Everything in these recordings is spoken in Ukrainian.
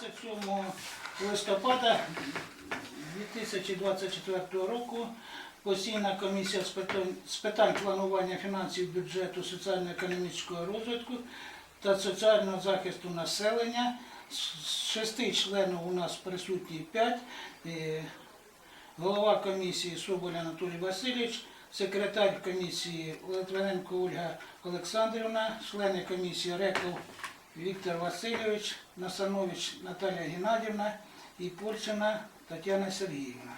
27 листопада 2024 року постійна комісія з питань, планування фінансів бюджету, соціально-економічного розвитку та соціального захисту населення. З шести членів у нас присутні п'ять. Е, Голова комісії Соболь Анатолій Васильович, секретар комісії Литвиненко Ольга Олександрівна, члени комісії Реков Віктор Васильович, Насанович Наталія Геннадівна і Польщина Тетяна Сергіївна.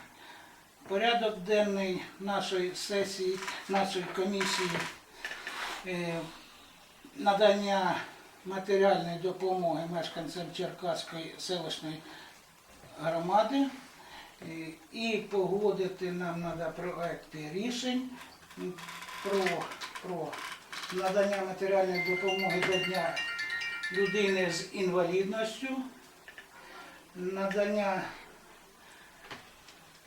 Порядок денний нашої сесії, нашої комісії е, надання матеріальної допомоги мешканцям Черкаської селищної громади. Е, І погодити нам треба проекти рішень про, про надання матеріальної допомоги до Дня людини з інвалідністю, надання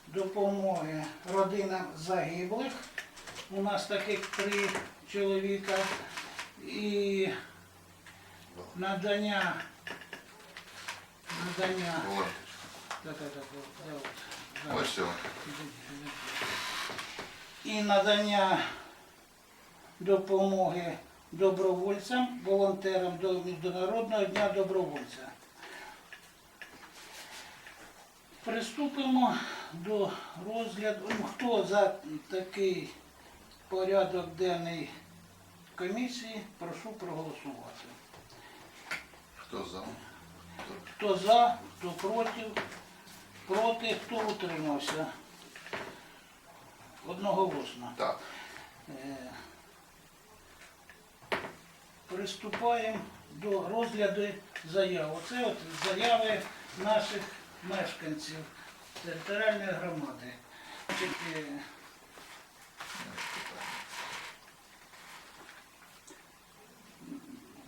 допомоги родинам загиблих. У нас таких три чоловіка. І надання, надання, так, так, так, да. Ось і надання допомоги добровольцям, волонтерам до Міжнародного дня добровольця. Приступимо до розгляду. Ну, Хто за такий порядок денний комісії, прошу проголосувати. Хто за? Хто за, хто проти, проти, хто утримався. Одноголосно. Так. Приступаємо до розгляду заяв. Оце от заяви наших мешканців територіальної громади. Е,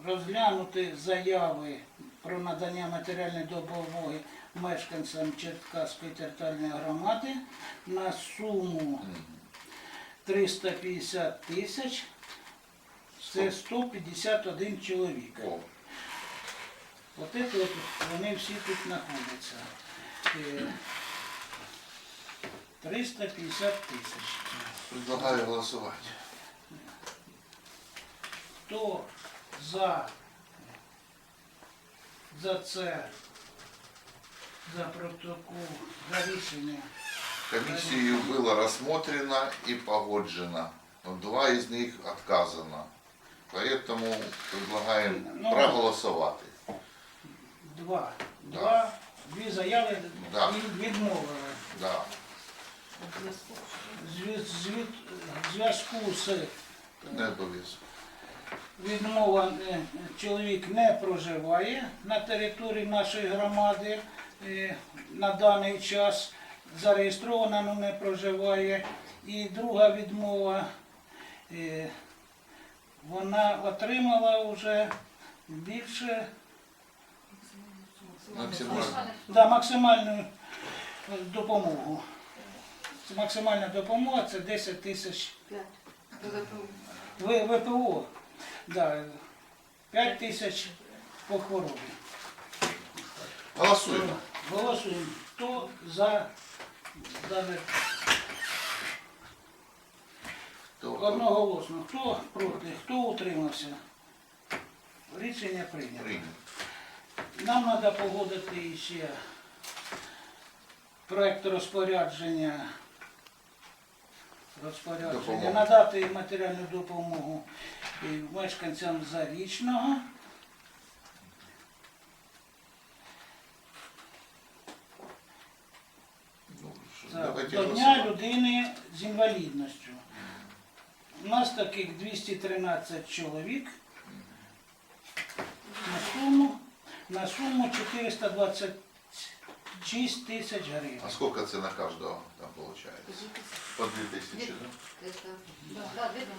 Розглянути заяви про надання матеріальної допомоги мешканцям Черкаської територіальної громади на суму 350 тисяч. Це 151 чоловік. О, От це от вони всі тут знаходяться. Е, 350 тисяч. предлагаю голосувати. Хто за, за це, за протокол, за рішення? Комиссией было рассмотрено и погоджено. Но Два из них отказано. Поэтому предлагаем Ну. проголосовать. Два. Да. Два, дві заяви Да. від- відмовили. Да. Зві- зві- В зв'язку з Не обов'язково. відмова е, чоловік не проживає на території нашої громади е, на даний час зареєстрована, але не проживає. І друга відмова, е, вона отримала вже більше Максимально. да, максимальну допомогу. Це максимальна допомога це 10 тисяч В- ВПО. Да, 5 тисяч по хворобі. Голосуємо. Голосуємо. Хто за дане Хто? Одноголосно? Хто проти? Хто утримався? Рішення прийнято. Прийнято. Нам треба погодити ще проект розпорядження. Розпорядження. Надати матеріальну допомогу мешканцям Зарічного. Ну, що, Так, давайте До Дня голосувати. людини з інвалідністю. У нас таких 213 чоловік на суму, на суму 426 тисяч гривень. А сколько це на кожного там получается? По 2000, да? Да, да, видно.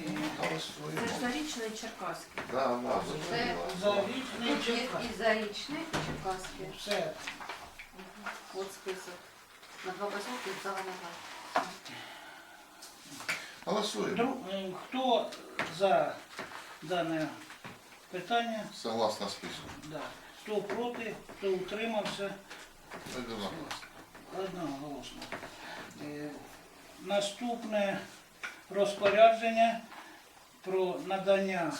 І Це ж Голосуємо. зарічний Черкаський. Да, да, Це- зрозуміло. Зарічний Тут є Черкас. і зарічний, і Черкаський. Все. От список. На два поселки зелена гай. Голосуємо. Дру- е, Хто за дане питання? Согласно списку. Да. Хто проти, хто утримався, Одноголосно. одноголосно. Е, Наступне розпорядження про надання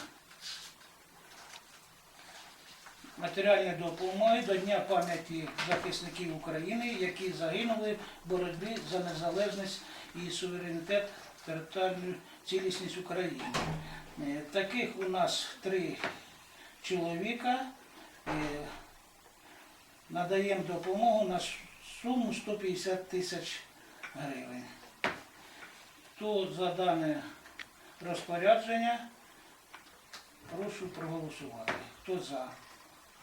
матеріальної допомоги до Дня пам'яті захисників України, які загинули в боротьбі за незалежність і суверенітет територіальну цілісність України. Е, Таких у нас три чоловіка. Е, Надаємо допомогу на суму 150 тисяч гривень. Хто за дане розпорядження, прошу проголосувати. Хто за,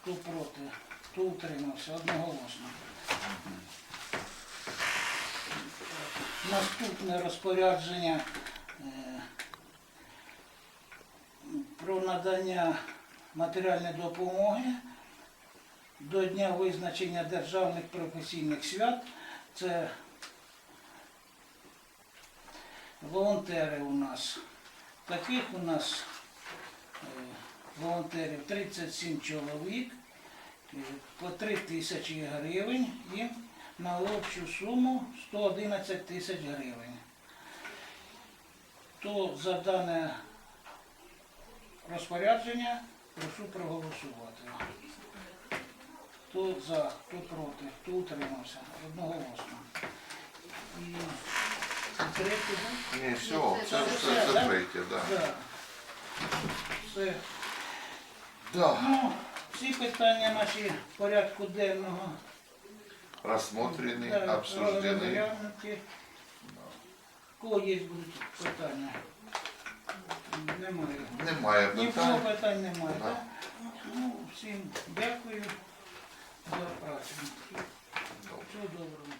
хто проти, хто утримався одноголосно. Наступне розпорядження е, про надання матеріальної допомоги до дня визначення державних професійних свят. Це волонтери у нас. Таких у нас е, волонтерів 37 чоловік, е, по 3 тисячі гривень їм на общу суму 111 тисяч гривень. То за дане розпорядження прошу проголосувати. Хто за, хто проти, хто утримався, одноголосно. І третє, да? Ні, все, це, Це це, третє, да. Да. Все. Да. Ну, всі питання наші порядку денного. Рассмотрены, обсуждены. розглянуті. Кого є будуть питання? Немає. Немає Нікого питань. питань немає, Да. так? Ну, всім дякую за працю. Всього доброго.